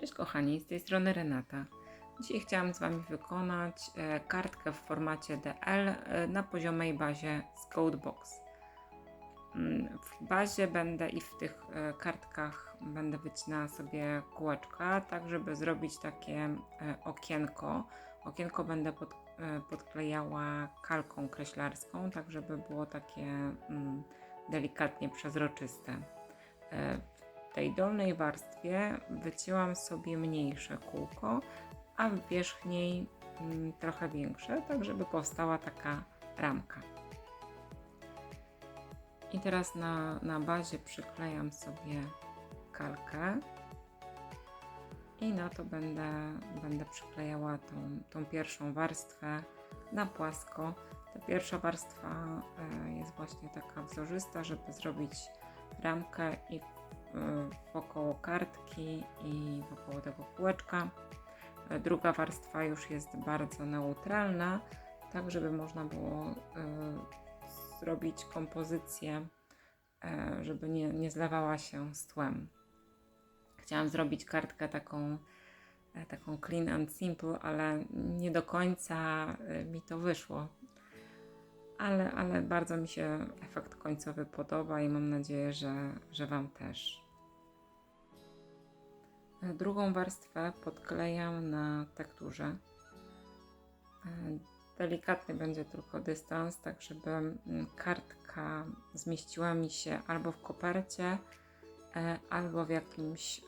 Cześć kochani, z tej strony Renata. Dzisiaj chciałam z Wami wykonać e, kartkę w formacie DL e, na poziomej bazie z Codebox. Mm, W bazie będę i w tych e, kartkach będę wycinała sobie kółeczka, tak żeby zrobić takie okienko. Okienko będę pod, podklejała kalką kreślarską, tak żeby było takie mm, delikatnie przezroczyste. Tej dolnej warstwie wycięłam sobie mniejsze kółko, a w wierzchniej mm, trochę większe, tak żeby powstała taka ramka. I teraz na, na bazie przyklejam sobie kalkę i na to będę, będę przyklejała tą, tą pierwszą warstwę na płasko. Ta pierwsza warstwa e, jest właśnie taka wzorzysta, żeby zrobić ramkę i wokoło kartki i wokoło tego kółeczka. E, Druga warstwa już jest bardzo neutralna, tak żeby można było e, zrobić kompozycję, żeby nie, nie zlewała się z tłem. Chciałam zrobić kartkę taką, taką clean and simple, ale nie do końca mi to wyszło. Ale, ale bardzo mi się efekt końcowy podoba i mam nadzieję, że, że Wam też. E, Drugą warstwę podklejam na tekturze. E, Delikatny będzie tylko dystans, tak żeby mm, kartka zmieściła mi się albo w kopercie, e, albo w jakimś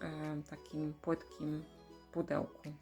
takim płytkim pudełku.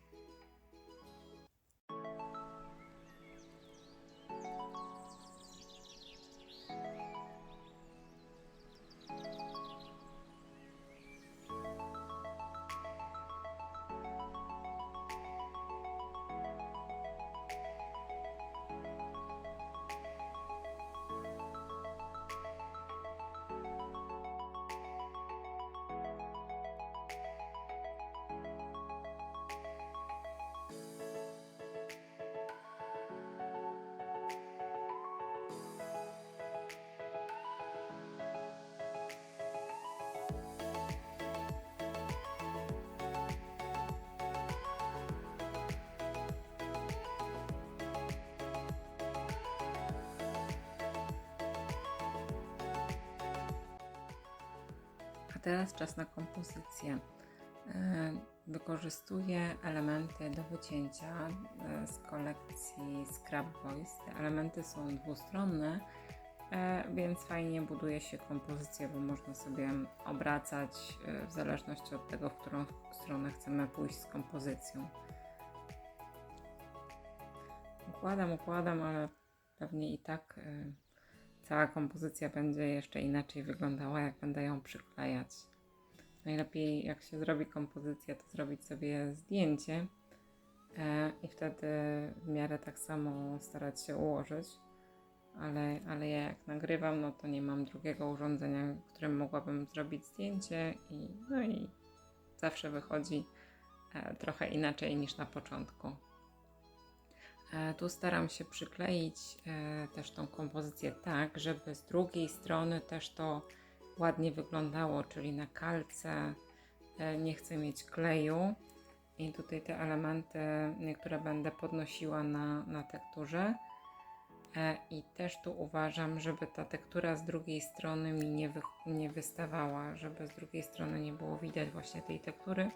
Teraz czas na kompozycję. E, Wykorzystuję elementy do wycięcia e, z kolekcji Scrap Boys. Te elementy są dwustronne, e, więc fajnie buduje się kompozycję, bo można sobie obracać w zależności od tego, w którą stronę chcemy pójść z kompozycją. Układam, układam, ale pewnie i tak cała kompozycja będzie jeszcze inaczej wyglądała, jak będę ją przyklejać. Najlepiej, jak się zrobi kompozycję, to zrobić sobie zdjęcie e, i wtedy w miarę tak samo starać się ułożyć. Ale, ale ja jak nagrywam, no to nie mam drugiego urządzenia, którym mogłabym zrobić zdjęcie i no i zawsze wychodzi e, trochę inaczej niż na początku. E, Tu staram się przykleić e, też tą kompozycję tak, żeby z drugiej strony też to ładnie wyglądało, czyli na kalce e, nie chcę mieć kleju. I tutaj te elementy niektóre będę podnosiła na, na tekturze. I też tu uważam, żeby ta tektura z drugiej strony mi nie, wy, nie wystawała, żeby z drugiej strony nie było widać właśnie tej tektury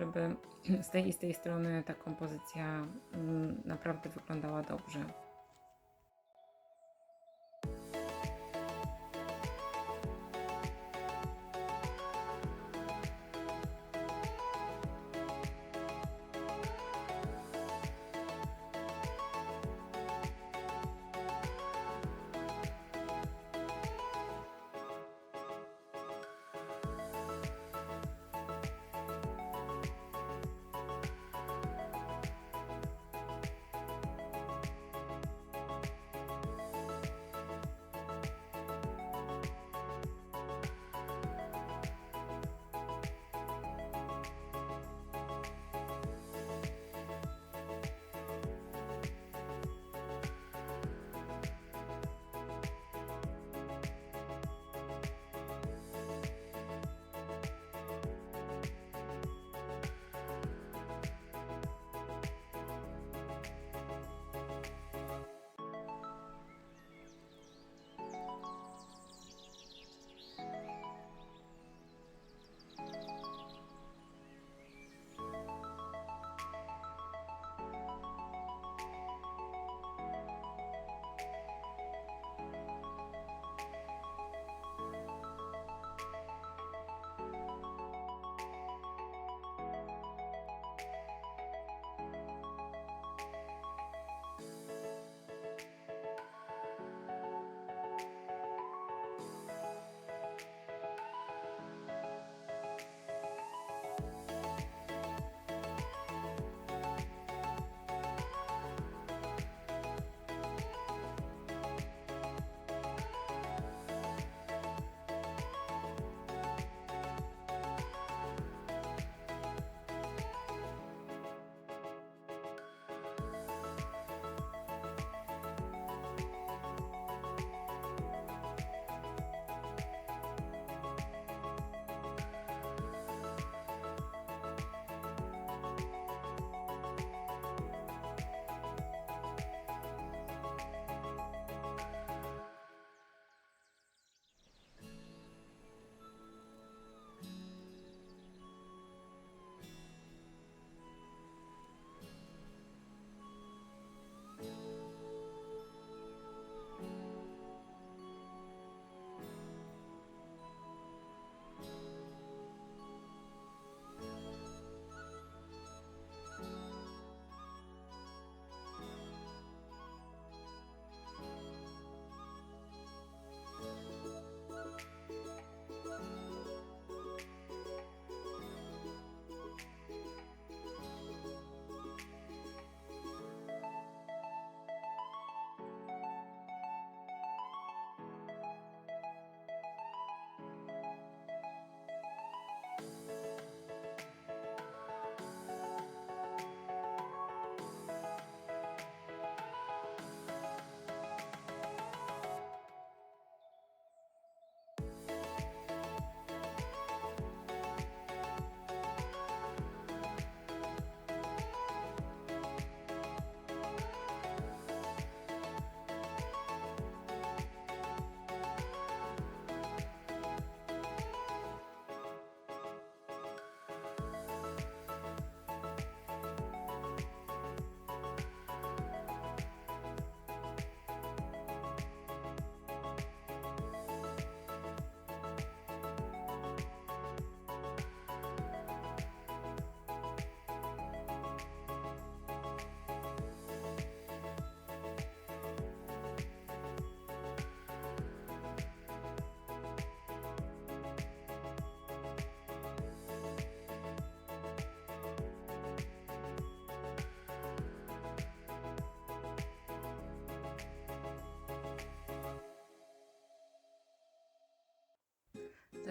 żeby z tej i z tej strony ta kompozycja mm, naprawdę wyglądała dobrze.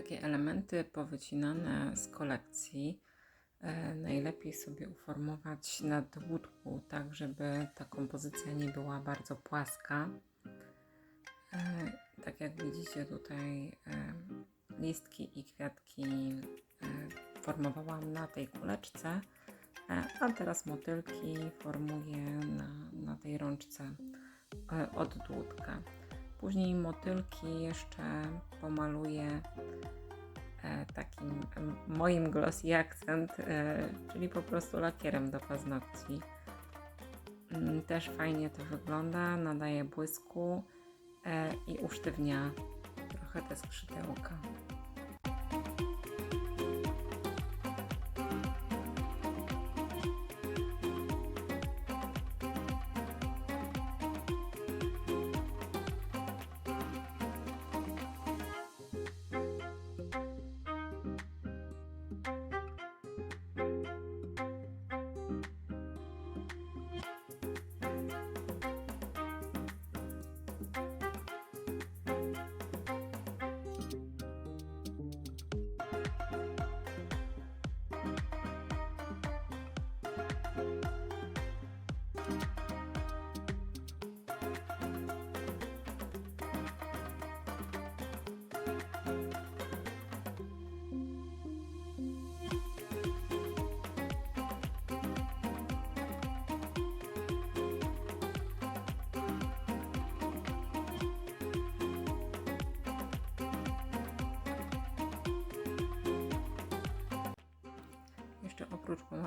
Takie elementy powycinane z kolekcji e, najlepiej sobie uformować na dłutku, tak żeby ta kompozycja nie była bardzo płaska. E, tak jak widzicie tutaj e, listki i kwiatki formowałam na tej kuleczce, a teraz motylki formuję na, na tej rączce od dłutka. Później motylki jeszcze pomaluję e, takim moim glossy accent, e, czyli po prostu lakierem do paznokci. Mm, Też fajnie to wygląda, nadaje błysku e, i usztywnia trochę te skrzydełka.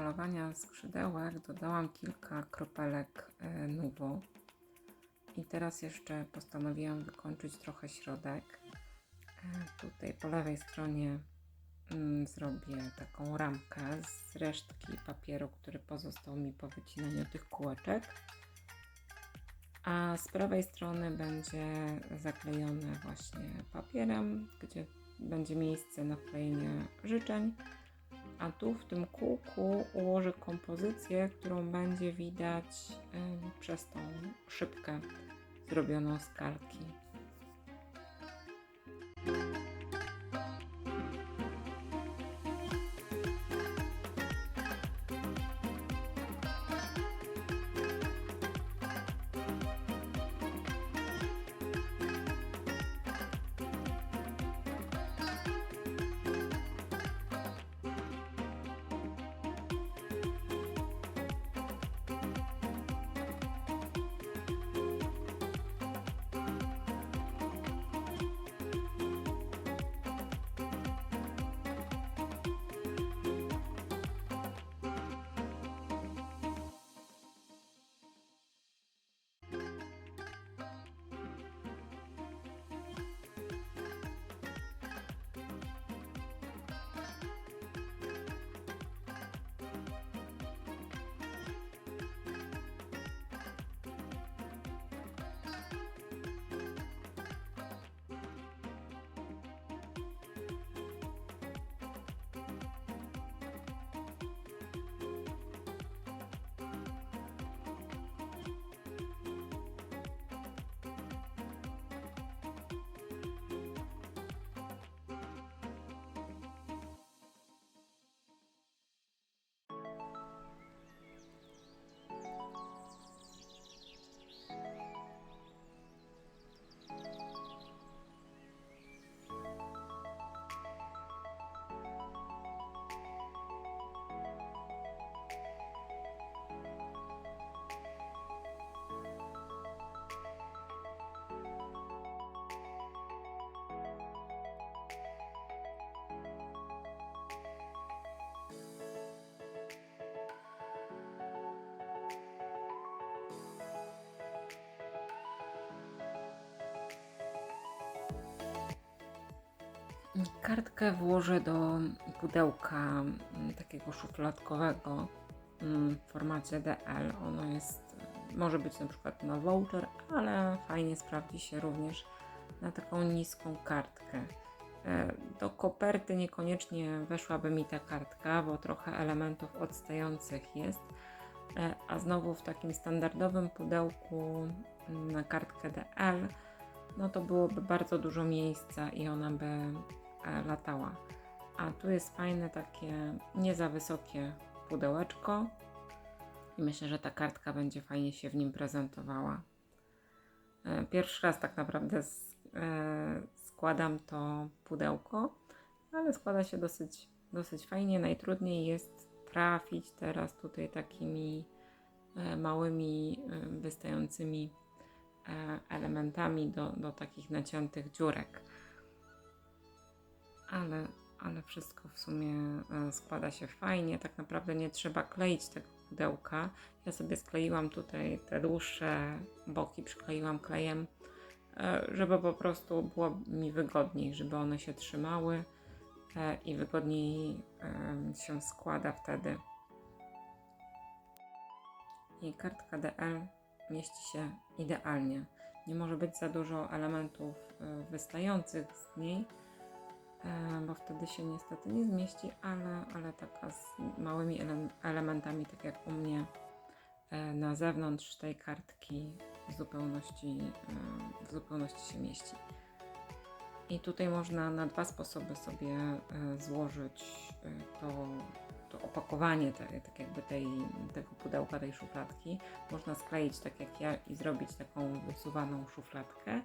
Oprócz pomalowania skrzydełek dodałam kilka kropelek e, Nuvo. I teraz jeszcze postanowiłam wykończyć trochę środek. E, Tutaj po lewej stronie mm, zrobię taką ramkę z resztki papieru, który pozostał mi po wycinaniu tych kółeczek. A z prawej strony będzie zaklejone właśnie papierem, gdzie będzie miejsce na wklejenie życzeń. A tu w tym kółku ułożę kompozycję, którą będzie widać przez tą szybkę zrobioną z kalki. Kartkę włożę do pudełka mm, takiego szufladkowego mm, w formacie DL. Ono jest, może być na przykład na voucher, ale fajnie sprawdzi się również na taką niską kartkę. E, Do koperty niekoniecznie weszłaby mi ta kartka, bo trochę elementów odstających jest. E, A znowu w takim standardowym pudełku mm, na kartkę DL, no to byłoby bardzo dużo miejsca i ona by latała. A tu jest fajne takie nie za wysokie pudełeczko i myślę, że ta kartka będzie fajnie się w nim prezentowała. E, Pierwszy raz tak naprawdę e, składam to pudełko, ale składa się dosyć, dosyć fajnie. Najtrudniej jest trafić teraz tutaj takimi e, małymi e, wystającymi e, elementami do, do takich naciętych dziurek. Ale, ale wszystko w sumie e, składa się fajnie. Tak naprawdę nie trzeba kleić tego pudełka. Ja sobie skleiłam tutaj te dłuższe boki, przykleiłam klejem, e, żeby po prostu było mi wygodniej, żeby one się trzymały e, i wygodniej się składa wtedy. I kartka DL mieści się idealnie. Nie może być za dużo elementów wystających z niej, bo wtedy się niestety nie zmieści, ale, ale taka z małymi ele- elementami, tak jak u mnie e, na zewnątrz tej kartki w zupełności, e, w zupełności się mieści. I tutaj można na dwa sposoby sobie e, złożyć e, to, to opakowanie, te, tak jakby tej, tego pudełka, tej szufladki. Można skleić tak jak ja i zrobić taką wysuwaną szufladkę,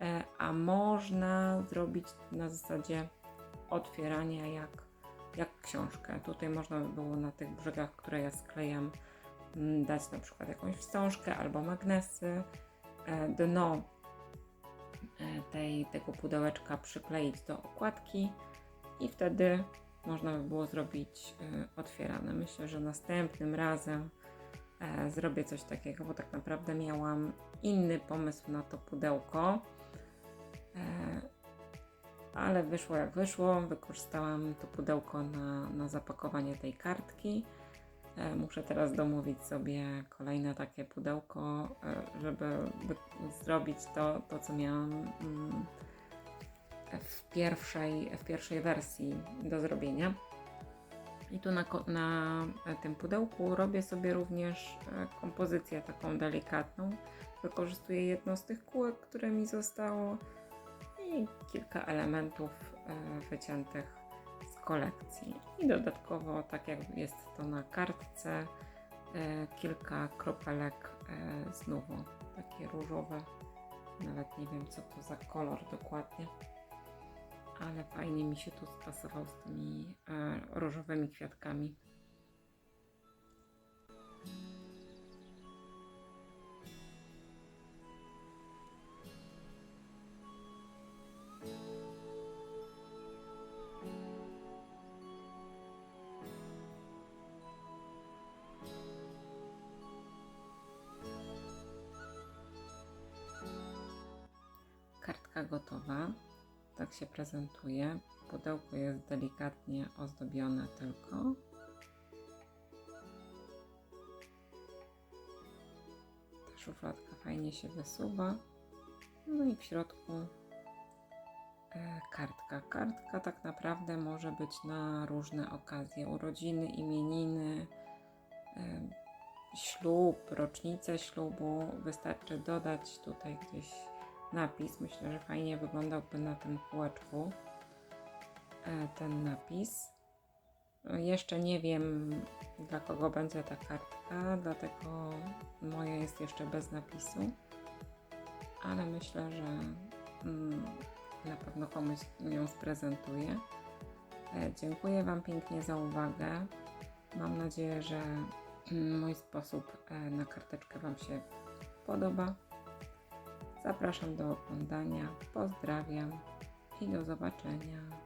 e, a można zrobić na zasadzie otwierania jak, jak książkę. Tutaj można by było na tych brzegach, które ja sklejam, mm, dać na przykład jakąś wstążkę albo magnesy. E, Dno e, tej, tego pudełeczka przykleić do okładki i wtedy można by było zrobić e, otwierane. Myślę, że następnym razem zrobię coś takiego, bo tak naprawdę miałam inny pomysł na to pudełko. E, ale wyszło jak wyszło. Wykorzystałam to pudełko na, na zapakowanie tej kartki. E, Muszę teraz domówić sobie kolejne takie pudełko, e, żeby zrobić to, to co miałam mm, w pierwszej, w pierwszej wersji do zrobienia. I tu na, na tym pudełku robię sobie również e, kompozycję taką delikatną. Wykorzystuję jedno z tych kółek, które mi zostało i kilka elementów e, wyciętych z kolekcji. I dodatkowo, tak jak jest to na kartce, e, kilka kropelek e, znowu, takie różowe. Nawet nie wiem, co to za kolor dokładnie, ale fajnie mi się tu spasował z tymi różowymi kwiatkami. Kartka gotowa. Tak się prezentuje. Pudełko jest delikatnie ozdobione tylko. Ta szufladka fajnie się wysuwa. No i w środku e, kartka. Kartka tak naprawdę może być na różne okazje. Urodziny, imieniny, e, ślub, rocznicę ślubu. Wystarczy dodać tutaj gdzieś napis. Myślę, że fajnie wyglądałby na tym kółeczku e, ten napis. Jeszcze nie wiem, dla kogo będzie ta kartka, dlatego moja jest jeszcze bez napisu. Ale myślę, że mm, na pewno komuś ją sprezentuję. E, Dziękuję Wam pięknie za uwagę. Mam nadzieję, że mm, mój sposób e, na karteczkę Wam się podoba. Zapraszam do oglądania. Pozdrawiam i do zobaczenia.